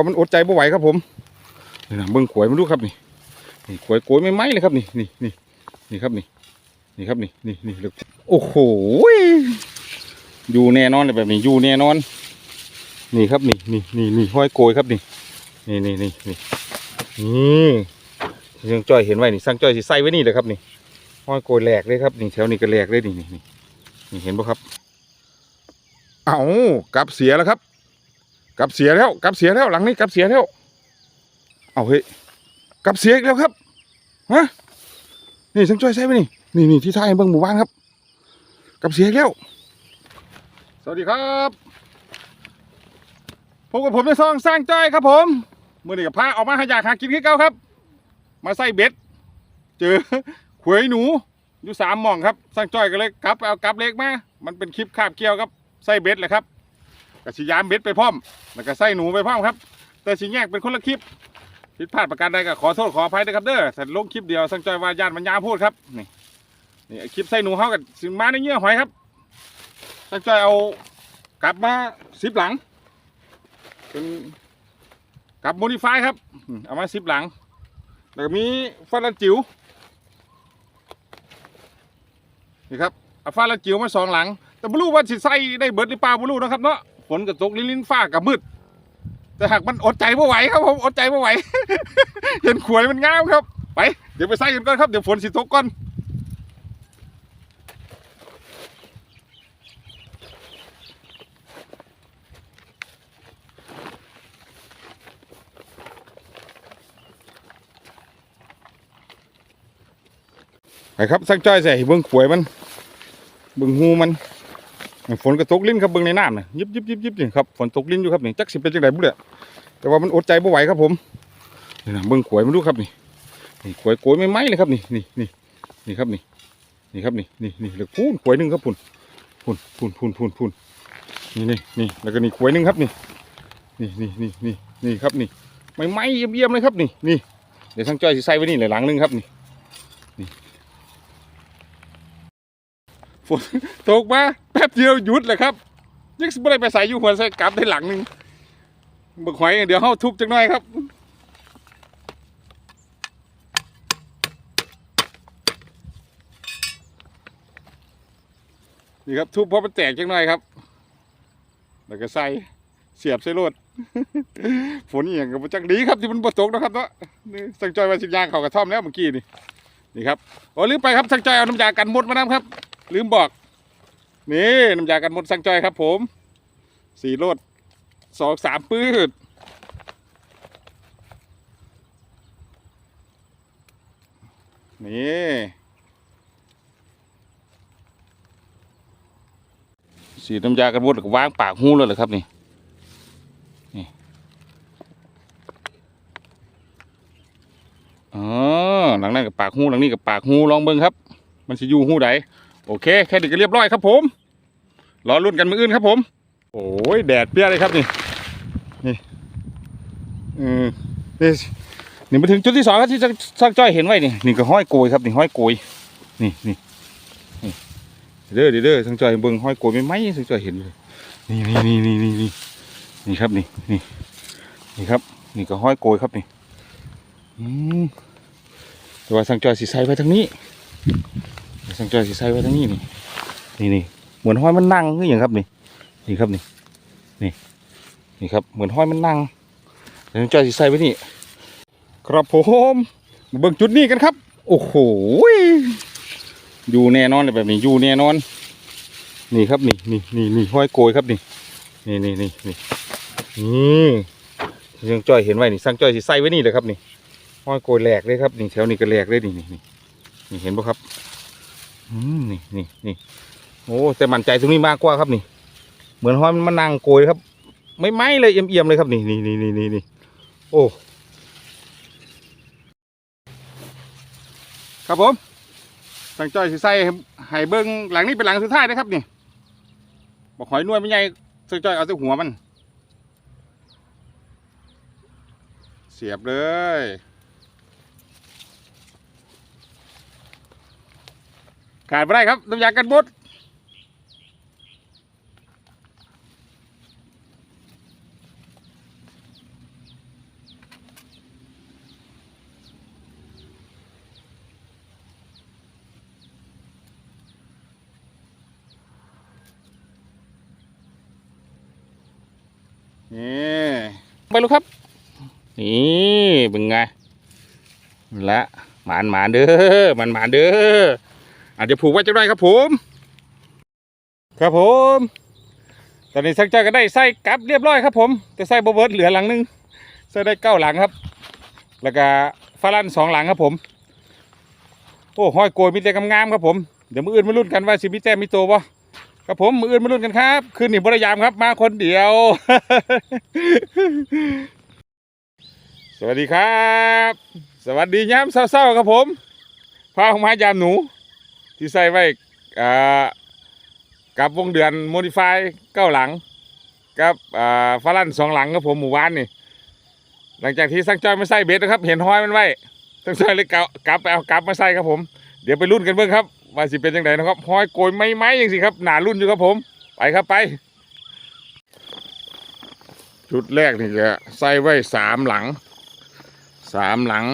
ราะมันอดใจไม่ไหวครับผมนี่นะเบิ้งขวยมาดูครับนี่นี่ขวยโกยไม่ไหมเลยครับนี่นี่นี่นี่ครับนี่นี่ครับนี่นี่นี่เลยโอ้โหอยู่แน่นอนเลยแบบนี้อยู่แน่นอน นี่ครับนี่นี่นี่นี่ห้อยโกยครับนี่นี่นี่นี่นี่นี่ที่ช่างจ้อยเห็นไว้นี่ช่างจ้อยสิใส่ไว้นี่เลยครับนี่ห้อยโกยแหลกเลยครับนี่แถวนี้ก็แหลกเลยนี่นี่นี่นี่เห็นปะครับ เอากลับเสียแล้วครับ กลับเสียแล้วกลับเสียแล้วหลังนี้กลับเสียแล้ว เอาเฮ้ยกลับเสียอีกแล้วครับฮะนี่ช่างจ้อยใส่ไว้นี่นี่นี่ที่ท้ายเบิ้งหมู่บ้านครับกลับเสียอีกแล้ว สวัสดีครับพบกับผมในซองสร้างจ้อยครับ ผมเมื่อนี้กับพาออกมาหาอยากหากินขึ้เก้าครับ มาใส่เบ็ด เจอขวยหนูอยู่สามหม่องครับสร้างจ้อยก็เลยกลับเอากลับเล็กมามันเป็นคลิปคาบเกี่ยวครับใส่เบ็ดเลยครับ กับสิยามเบ็ดไปพร้อมแล้วก็ใส่หนูไปพร้อมครับ แต่สิแยกเป็นคนละคลิปผิดพลาดประการใดก็ขอโทษขออภัยด้วยครับเด้อแต่ลงคลิปเดียวสร้างจอยว่าญาติมันยาวพูดครับนี่นี่คลิปใส่หนูเขากับสิมาในเงื่อหอยครับสร้างจอยเอากลับมาสิบหลังเป็นกลับโมดิฟายครับ เอามาสิบหลัง แล้วก็มีฟาลันจิ๋วนี่ครับเอาฟาลันจิ๋วมาสองหลัง แต่บรู้ว่าสิใส่ได้เบิดหรือเปล่าบรู้นะครับเนาะ ฝนก็ตกลิ้นลิ้นฟ้ากับมืด แต่หากมันอดใจไม่ไหวครับผมอดใจไม่ไหว เห็นขวยมันงามครับ ไปเดี๋ยวไปใส่กันก่อนครับเดี๋ยวฝนสิตกก่อนไปครับสักจ้อยใส่เบิ้งขวยมันเบิ้งหูมัน ฝนก็ตกลิ้นครับเบิ้งในน้ำน่ะยิบยิบยิบยิบนี่ครับฝนตกลิ้นอยู่ครับนี่จักสิเป็นจังไดบุเลยแต่ว่ามันอดใจไม่ไหวครับผมนี่นะเบิ้งขวยมันดูครับนี่นี่ขวยโกยไม่ไหมเลยครับนี่นี่นี่นี่ครับนี่นี่ครับนี่นี่นี่เหลือพูนขวยหนึ่งครับพูนพูนพูนพูนพูนพูนนี่นี่นี่แล้วก็นี่ขวยหนึ่งครับนี่นี่นี่นี่นี่นี่ครับนี่ไม่ไหมเยี่ยมเยี่ยมเลยครับนี่นี่เดี๋ยวทั้งจ้อยสิใส่ไว้นี่เลยหลังหนึงครับนี่ ฝนตกมาแป๊บเดียวหยุดเลยครับยังไม่ได้ไปใส่ยูหัวใส่กลับได้หลังหนึ่งบึกหอยเดี๋ยวเฮาทุบจังหน่อยครับนี่ครับทุบเพราะมันแตกจังหน่อยครับแล้วก็ใส่เสียบใส่รถฝนอย่างกับจักดีครับที่มันบ่ตกนะครับเนาะนี่สังจอยว่าสิบยางเขากระท่อมแล้วเมื่อกี้นี่นี่ครับโอ้ลืมไปครับสังจอยเอาน้ำยากันมดมาน้ำครับ ลืมบอก นี่น้ำยากันมดสังจอยครับ ผมสี่รถสองสามปืดนี่สีน้ำยากันมดแล้วก็วางปากหูเลยเหรอครับนี่นี่อ๋อหลังนั้นกับปากหูหลังนี้กับปากหูลองเบิ้งครับ มันจะอยู่หูใด โอเค แค่นี้ก็เรียบร้อยครับผมรอรุ่นกันมืออื่นครับผม โอ้ยแดดเปรี้ยเลยครับนี่ นี่อืมนี่นี่มาถึงจุดที่สองครับที่สักจ้อยเห็นไว้นี่นี่ก็ห้อยโกยครับนี่ห้อยโกยนี่นี่นี่เด้อเด้อเด้อสักจ้อยเบิ่งห้อยโกยไม่ไหมสักจ้อยเห็นเลยนี่นี่นี่นี่นี่นี่นี่ครับนี่นี่นี่ครับ นี่ก็ห้อยโกยครับนี่อืมแต่ว่าสักจ้อยสีใสไปทางนี้ สังเกตสิใส่ไว้ทั้งนี้นี่นี่นี่เหมือนห้อยมันนั่งคืออย่างครับนี่นี่ครับนี่นี่นี่ครับเหมือนห้อยมันนั่งสังเกตสิใส่ไว้นี่ครับผมมาเบิ่งจุดนี้กันครับ โอ้โหอยู่แน่นอนเลยแบบนี้อยู่แน่นอน นี่ครับนี่นี่นี่นี่ห้อยโกยครับนี่นี่นี่นี่นี่นี่สังจ้อยเห็นไว้นี่สังจ้อยสิใส่ไว้นี่เลยครับนี่ห้อยโกยแหลกเลยครับนี่แถวนี้ก็แหลกเลยนี่นี่นี่เห็นปะครับ นี่นี่นี่โอ้แต่มั่นใจตรงนี้มากกว่าครับนี่ เหมือนห้อยมันนั่งโกยครับ ไม่ไหมเลยเอี่ยมๆเลยครับนี่นี่นี่นี่นี่นี่โอ้ครับผมสั่งจอยสิใส่ให้เบิ้งหลังนี้เป็นหลังสุดท้ายนะครับนี่บอกหอยนวลไม่ใหญ่สั่งจอยเอาแต่หัวมัน เสียบเลย ขาดไปได้ครับน้ำยากันบดนี่ไปลูกครับ นี่เป็นไงละหมานหมานเด้อหมานหมานเด้อ อาจจะผูกไว้จะได้ครับผม ครับผม ตอนนี้สักเจ้าก็ได้ไส้กลับเรียบร้อยครับผม แต่ไส้บเบิร์ดเหลือหลังหนึงไส้ได้เก้าหลังครับ แล้วก็ฟาลันสองหลังครับผม โอ้ห้อยโกยมีแต่งามๆครับผม เดี๋ยวมืออื่นมาลุ้นกันว่าสิมีแต้มมีตัวบ่ครับผมมืออื่นมาลุ้นกันครับคืนนี้บริยามครับ มาคนเดียว สวัสดีครับ สวัสดีย้ำเศร้าๆครับผมพาออกมายามหนู ที่ใส่ไว้กับวงเดือนโมดิฟายเก้าหลังกับอ่าฟาลันสองหลังครับผมหมู่บ้านนี่ หลังจากที่สังจอยมาใส่เบ็ดนะครับ เห็นห้อยมันไว้สังจอยเลยเกากลับไปเอากลับมาใส่ครับผม เดี๋ยวไปรุ่นกันเบิ่งครับว่าสิเป็นยังไงนะครับห้อยโกยไม้ไม้ยังสิครับหนารุ่นอยู่ครับผมไปครับไป ชุดแรกนี่จะใส่ไว้สามหลังสามหลัง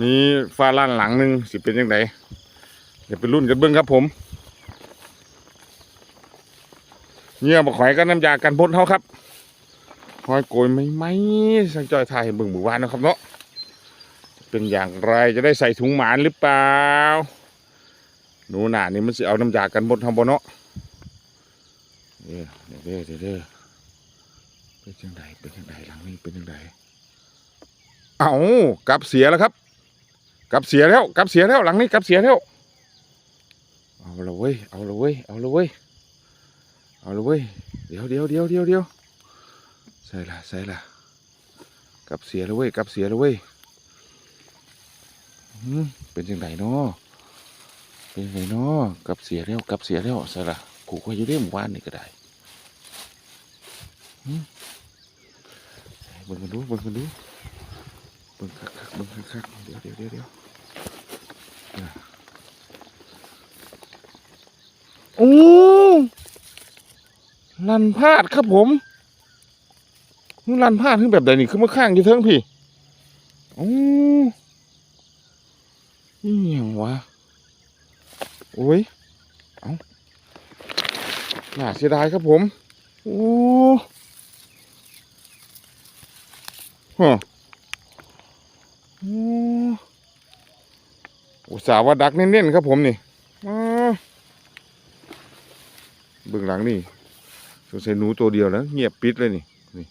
มีฟ้าลั่นหลังหนึ่งสิเป็นยังไง ดี๋ยวไปรุ่นกันเบิ้งครับผมเงี้ยบอกข่อยก็น้ำยากันพ่นเขาครับหอยโกยไม่ไหมสังจอยถ่ายให้เบิ่งหมู่บ้านนะครับเนาะเป็นอย่างไรจะได้ใส่ถุงหมานหรือเปล่า หนูหนานี่มันสิเอาน้ำยากันพ่นทำบ่เนาะเด้อเด้อเด้อเด้อเป็นยังไงเป็นยังไงหลังนี้เป็นยังไงเอากลับเสียแล้วครับ กลับเสียแล้ว กลับเสียแล้วหลังนี้กลับเสียแล้ว เอาละเว้ย เอาละเว้ย เอาละเว้ย เอาละเว้ย เดี๋ยวเดี๋ยวเดี๋ยวเดี๋ยวเดี๋ยวใส่ละใส่ละกลับเสียแล้วเว้ยกลับเสียล้วเว้ยเป็นยังไงเนาะเป็นยังไงเนาะกลับเสียแล้วกลับเสียแล้วใส่ละผูกไว้อยู่เรื่หมู่บ้านนี่ก็ได้เบิ่งกันดูเบิ่งกันดูเบิ่งคักคักเบิ่งคักคักเดี๋ยวเดี๋ยวเดี๋ยวเดี๋ยวอะ โอ้ลันพาดครับผมนี่ลันพาดคือแบบใดนี่คือมาข้างอยู่เทิงพี่โอ้นี่ยังวะโอ้ยเอาน่าเสียดายครับผม โอ้ฮะโอ้อุตส่าห์ว่าดักเน้นๆครับผมนี่มาเบื้อง หลังนี่สงสัยหนูตัวเดียวแล้วเงียบปิดเลยนี่นี่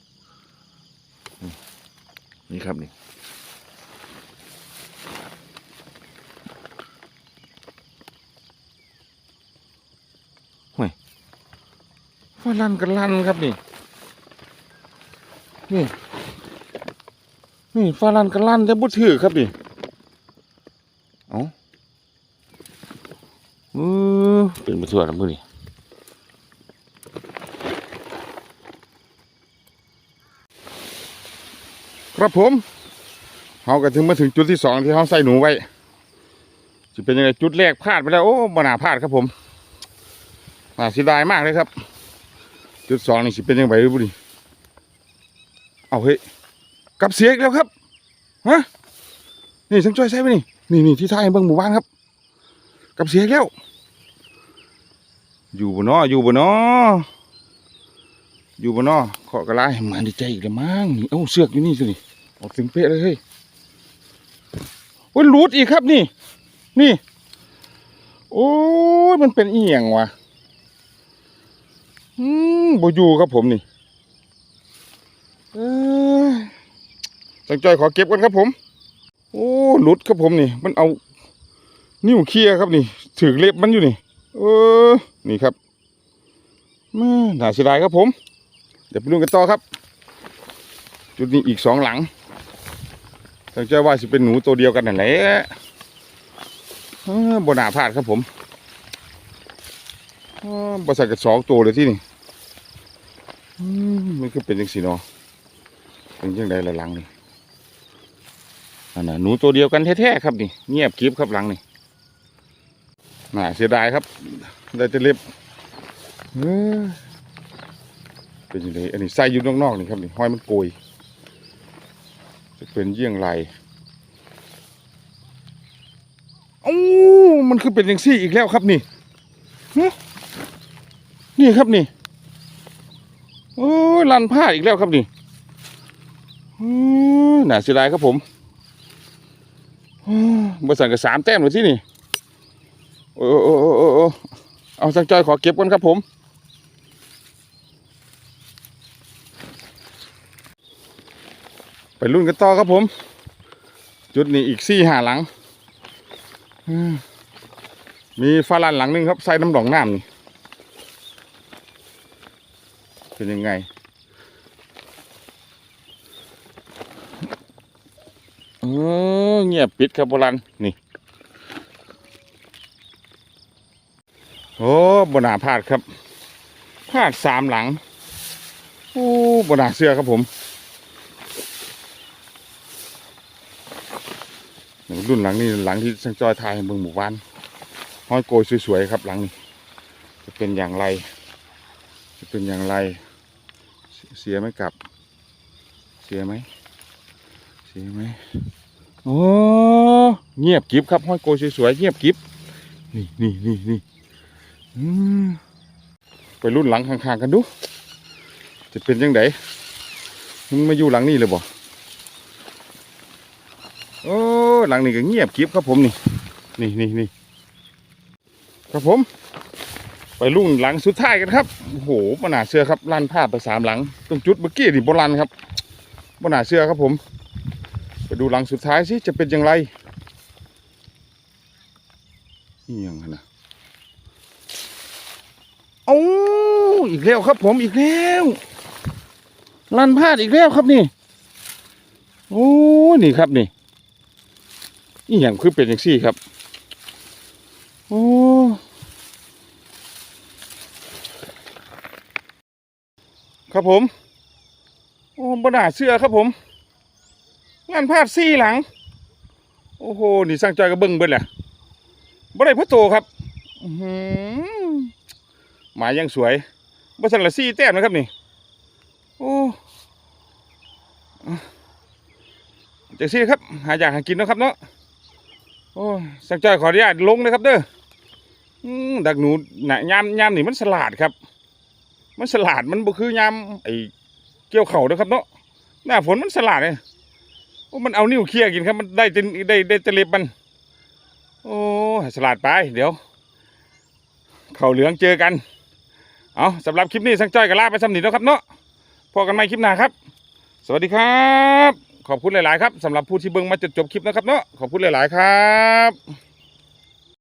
นี่ครับนี่ห่วยฟ้าลั่นกันลั่นครับนี่ นี่นี่ฟาลันกันลั่นได้บุถือครับดิเอาเออเป็นมาทั่วแล้วมือนี่ ครับผมเราก็ถึงมาถึงจุดที่สองที่เขาใส่หนูไว้จะเป็นยังไงจุดแรกพลาดไปแล้วโอ้บนาพลาดครับผมน่าเสียดายมากเลยครับ จุดสองนี่สิเป็นยังไงบุดิเอาเฮ้ยกลับเสียอีกแล้วครับฮะนี่สังจ้อยใช่ไหมนี่นี่นี่ที่ท้ายเบิ้งหมู่บ้านครับกลับเสียอีกแล้ว อยู่บนนออยู่บนนออยู่บนนอขอกระไรมาดีใจอีกแล้วมั้งนี่เอ้าเสือกอยู่นี่สินี่ ออกถึงเป๊ะเลยเฮ้ยโอ้ยหลุดอีกครับนี่ นี่ โอ้ยมันเป็นเอียงวะอืมบอยู่ครับผมนี่เออสังจอยขอเก็บกันครับผม โอ้หลุดครับผมนี่ มันเอา นิ้วเคียครับนี่ถือเล็บมันอยู่นี่ เออ นี่ครับม่น่าเสียดายครับผม เดี๋ยวไปดูกันต่อครับ จุดนี้อีกสองหลัง สังจว่าจะเป็นหนูตัวเดียวกันนั่นแหละเออบนาพลาดครับผมเออบริษัทกับสองตัวเลยที่นี่มันก็เป็นยังสีเนาะเป็นยังไงละหลังนี่อันน่ะหนูตัวเดียวกันแท้ๆครับนี่เงียบกริบครับหลังนี่น่าเสียดายครับ ได้แต่เล็บเอ้อเป็นยังไงอันนี้ใส่อยู่นอกๆนี่ครับนี่ห้อยมันโกย จะเป็นเยี่ยงไรโอ้มันคือเป็นอย่างซี่อีกแล้วครับนี่นี่ครับนี่โอ้ยลันพลาอีกแล้วครับนี่อื้อน่าเสียดายครับผมอื้อบริษัทกับสามแต้มเลยที่นี่ โอ้โอ้โอ้โอ้เอาสักจอยขอเก็บก่อนครับผม ไปรุ่นกันต่อครับผม จุดนี้อีกสี่หาหลัง มีฟ้าลานหลังหนึงครับใส่น้ำดองน้ำนี่เป็นยังไงเออเงียบปิดครับโบราณนี่ โอ้บนาพลาดครับพลาดสามหลัง โอ้บนาเสื้อครับผม รุ่นหลังนี่หลังที่สังจอยทายเบิ่งหมู่บ้านห้อยโกยสวยๆครับหลังนี้ จะเป็นอย่างไร จะเป็นอย่างไร เสียไหมกลับ เสียไหมเสียไหมโอ้เงียบกิบครับห้อยโกยสวยๆเงียบกิบนี่นี่นี่นี่ไปรุ่นหลังข้างๆกันดู จะเป็นยังไงมึงมาอยู่หลังนี้เลยบ่โอ้ หลังนี้ก็เงียบกิบครับผมนี่ นี่นี่นี่ครับผม ไปรุ่นหลังสุดท้ายกันครับ โอ้โหบนาเสื้อครับลั่นพลาดไปสามหลัง ตรงจุดเมื่อกี้นี่โบราณครับบนาเสื้อครับผม ไปดูหลังสุดท้ายสิจะเป็นอย่างไรนี่ยังไงนะเอาอีกแล้วครับผมอีกแล้วลั่นพลาดอีกแล้วครับนี่ โอ้ นี่ครับนี่ นี่อย่างคือเป็นอย่างซี่ครับ โอ้ครับผม โอ้บนาเสื้อครับผม งานพาดซี่หลัง โอ้โห นี่สร้างจอยกระเบิ้งเบิ้ลแหละบ่ได้พ่อโตครับหืมายยังสวยบ่สันละซี่แต้มนะครับนี่ โอ้จังซี่ครับ หาอยากหากินนะครับเนาะ โอ้สร้างจอยขออนุญาตลงนะครับเด้อดักหนูน่ะยามยามนี่มันสลาดครับ มันสลาดมันบ่คือยามไอ้เกี่ยวเข่าเด้อครับเนาะหน้าฝนมันสลาดเลยโอ้มันเอานิ้วเคี่ยกินครับมันได้แต่ได้ได้แตะเล็บมัน โอ้สลาดไปเดี๋ยว เข่าเหลืองเจอกันเอาสำหรับคลิปนี้สังจ้อยกับลาไปสำนิทแล้วครับเนาะพอกันใหม่คลิปหน้าครับ สวัสดีครับ ขอบคุณหลาย ๆ ครับสำหรับผู้ที่เบิ่งมาจนจบคลิปนะครับเนาะขอบคุณหลาย ๆ ครับ